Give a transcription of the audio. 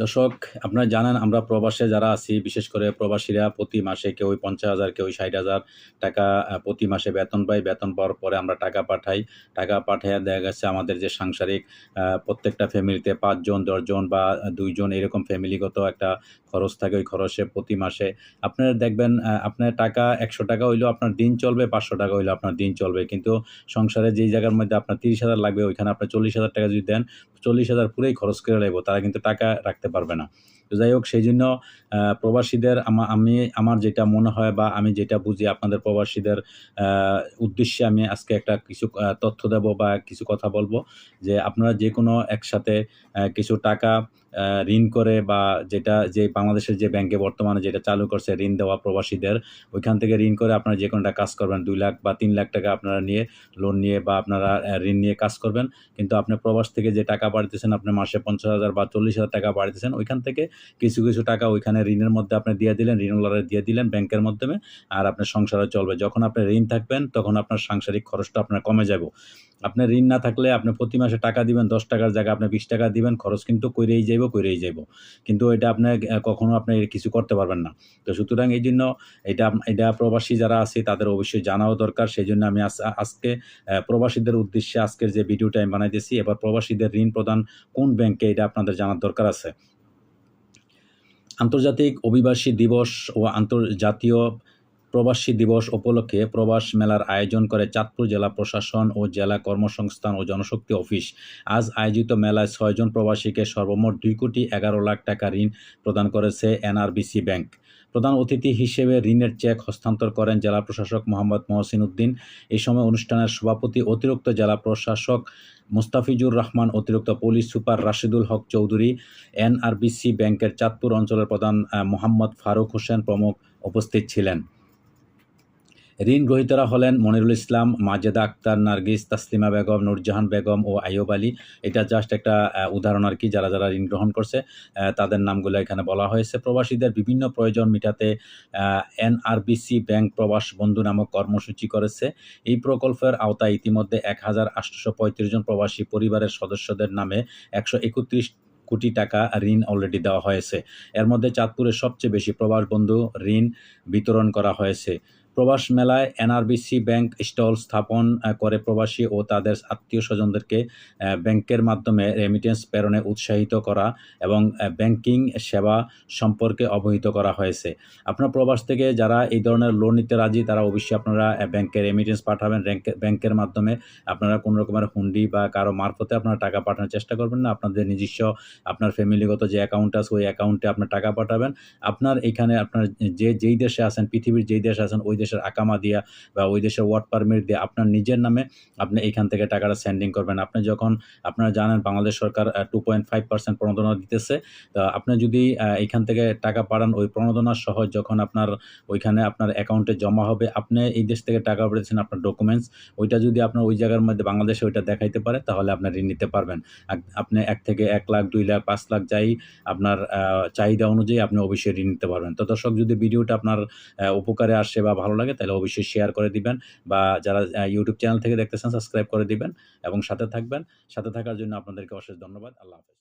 দর্শক, আপনারা জানেন আমরা প্রবাসে যারা আছি, বিশেষ করে প্রবাসীরা প্রতি মাসে কেউ পঞ্চাশ হাজার, কেউ ষাট হাজার টাকা প্রতি মাসে বেতন পাই বেতন পাওয়ার পরে আমরা টাকা পাঠাই। টাকা পাঠিয়ে দেখা গেছে আমাদের যে সাংসারিক প্রত্যেকটা ফ্যামিলিতে পাঁচজন, দশজন বা দুইজন এরকম ফ্যামিলিগত একটা খরচ থাকে ওই খরচে প্রতি মাসে। আপনারা দেখবেন আপনার টাকা একশো টাকা হইলেও আপনার দিন চলবে পাঁচশো টাকা হইলেও আপনার দিন চলবে। কিন্তু সংসারে যেই জায়গার মধ্যে আপনার তিরিশ হাজার লাগবে, ওইখানে আপনার চল্লিশ হাজার টাকা যদি দেন, চল্লিশ হাজার পুরোই খরচ করে লাগবো তারা কিন্তু টাকা রাখতে পারবে না। তো যাই হোক সেই জন্য প্রবাসীদের আমি আমার যেটা মনে হয় বা আমি যেটা বুঝি আপনাদের প্রবাসীদের উদ্দেশ্যে আমি আজকে একটা কিছু তথ্য দেব বা কিছু কথা বলব যে আপনারা যে কোনো একসাথে কিছু টাকা ঋণ করে বা যেটা, যে বাংলাদেশের যে ব্যাংকে বর্তমানে যেটা চালু করছে ঋণ দেওয়া প্রবাসীদের, ওইখান থেকে ঋণ করে আপনারা যে কোনো একটা কাজ করবেন। দুই লাখ বা তিন লাখ টাকা আপনারা নিয়ে লোন নিয়ে বা আপনারা ঋণ নিয়ে কাজ করবেন। কিন্তু আপনি প্রবাস থেকে যে টাকা বাড়িতেছেন আপনি মাসে পঞ্চাশ হাজার বা চল্লিশ হাজার টাকা বাড়িতেছেন, ওইখান থেকে কিছু কিছু টাকা ওইখানে ঋণের মধ্যে আপনি দিয়ে দিলেন ঋণওয়ালারে দিয়ে দিলেন ব্যাংকের মাধ্যমে, আর আপনার সংসারে চলবে। যখন আপনি ঋণ থাকবেন, তখন আপনার সাংসারিক খরচটা আপনার কমে যাবে। আপনার ঋণ না থাকলে আপনি প্রতি মাসে টাকা দিবেন, দশ টাকার জায়গায় আপনি বিশ টাকা দিবেন, খরচ কিন্তু কইরেই যাইব কইরেই যাইব। কিন্তু এটা আপনি কখনো আপনি কিছু করতে পারবেন না। তো সুতরাং এই জন্য এটা এটা প্রবাসী যারা আছে, তাদের অবশ্যই জানাও দরকার। সেই জন্য আমি আজ- আজকে প্রবাসীদের উদ্দেশ্যে আজকের যে ভিডিওটা আমি বানাইতেছি, এবার প্রবাসীদের ঋণ প্রদান কোন ব্যাংকে, এটা আপনাদের জানার দরকার আছে। আন্তর্জাতিক অভিবাসী দিবস ও আন্তর্জাতীয় প্রবাসী দিবস উপলক্ষে প্রবাস মেলার আয়োজন করে চাঁদপুর জেলা প্রশাসন ও জেলা কর্মসংস্থান ও জনশক্তি অফিস। আজ আয়োজিত মেলায় ছয়জন প্রবাসীকে সর্বমোট দুই কোটি এগারো লাখ টাকা ঋণ প্রদান করেছে এনআরবিসি ব্যাংক। প্রধান অতিথি হিসেবে ঋণের চেক হস্তান্তর করেন জেলা প্রশাসক মোহাম্মদ মহসিন উদ্দিন। এই সময় অনুষ্ঠানের সভাপতি অতিরিক্ত জেলা প্রশাসক মুস্তাফিজুর রহমান, অতিরিক্ত police super Rashidul Haque Chowdhury, NRBC ব্যাংকের চাঁদপুর অঞ্চলের প্রধান মোহাম্মদ ফারুক হোসেন প্রমুখ উপস্থিত ছিলেন। ঋণ গ্রহীতারা হলেন মনিরুল ইসলাম, মাজেদা আক্তার, নার্গিস, তাসলিমা বেগম, নূরজাহান বেগম ও আইয়ুব আলী। এটা জাস্ট একটা উদাহরণ আর কি যারা যারা ঋণ গ্রহণ করছে। তাদের নামগুলো এখানে বলা হয়েছে। প্রবাসীদের বিভিন্ন প্রয়োজন মেটাতে এনআরবিসি ব্যাংক প্রবাস বন্ধু নামক কর্মসূচি করেছে। এই প্রকল্পের আওতায় ইতিমধ্যে এক হাজার আটশোশো পঁয়ত্রিশ জন প্রবাসী পরিবারের সদস্যদের নামে একশো একত্রিশ কোটি টাকা ঋণ অলরেডি দেওয়া হয়েছে। এর মধ্যে চাঁদপুরের সবচেয়ে বেশি প্রবাস বন্ধু ঋণ বিতরণ করা হয়েছে। প্রবাস মেলায় এনআরবিসি ব্যাংক স্টল স্থাপন করে প্রবাসী ও তাদের আত্মীয় স্বজনদেরকে ব্যাংকের মাধ্যমে রেমিটেন্স প্রেরণে উৎসাহিত করা এবং ব্যাংকিং সেবা সম্পর্কে অবহিত করা হয়েছে। আপনার প্রবাস থেকে যারা এই ধরনের লোন নিতে রাজি, তারা অবশ্যই আপনারা ব্যাংকে রেমিটেন্স পাঠাবেন। ব্যাংকের মাধ্যমে আপনারা কোনো রকমের হুন্ডি বা কারও মারফতে আপনারা টাকা পাঠানোর চেষ্টা করবেন না। আপনাদের নিজস্ব, আপনার ফ্যামিলিগত যে অ্যাকাউন্ট আছে, ওই অ্যাকাউন্টে আপনার টাকা পাঠাবেন। আপনার এখানে আপনার যে, যেই দেশে আছেন, পৃথিবীর যেই দেশে আছেন, ওই দেশের আকামা দিয়া বা ওই দেশের ওয়ার্ড পারমিট দিয়ে আপনার নিজের নামে আপনি এইখান থেকে টাকাটা সেন্ডিং করবেন। আপনি যখন আপনারা জানেন বাংলাদেশ সরকার টু পয়েন্ট ফাইভ পার্সেন্ট প্রণোদনা দিতেছে। তো আপনি যদি আহ, এইখান থেকে টাকা পাঠান ওই প্রণোদনা সহ যখন আপনার ওইখানে আপনার অ্যাকাউন্টে জমা হবে আপনি এই দেশ থেকে টাকা পাঠিয়েছেন আপনার ডকুমেন্টস ওইটা যদি আপনার ওই জায়গার মধ্যে বাংলাদেশে ওইটা দেখাইতে পারে তাহলে আপনার ঋণ নিতে পারবেন। আপনি এক থেকে এক লাখ দুই লাখ পাঁচ লাখ যাই আপনার চাহিদা অনুযায়ী আপনি অবশ্যই ঋণ নিতে পারবেন। তো দর্শক যদি ভিডিওটা আপনার উপকারে আসে বা ভালো লাগে, তাহলে অবশ্যই শেয়ার করে দিবেন বা যারা ইউটিউব চ্যানেল থেকে দেখতেছেন সাবস্ক্রাইব করে দিবেন এবং সাথে থাকবেন। সাথে থাকার জন্য আপনাদেরকে অশেষ ধন্যবাদ। আল্লাহ হাফেজ।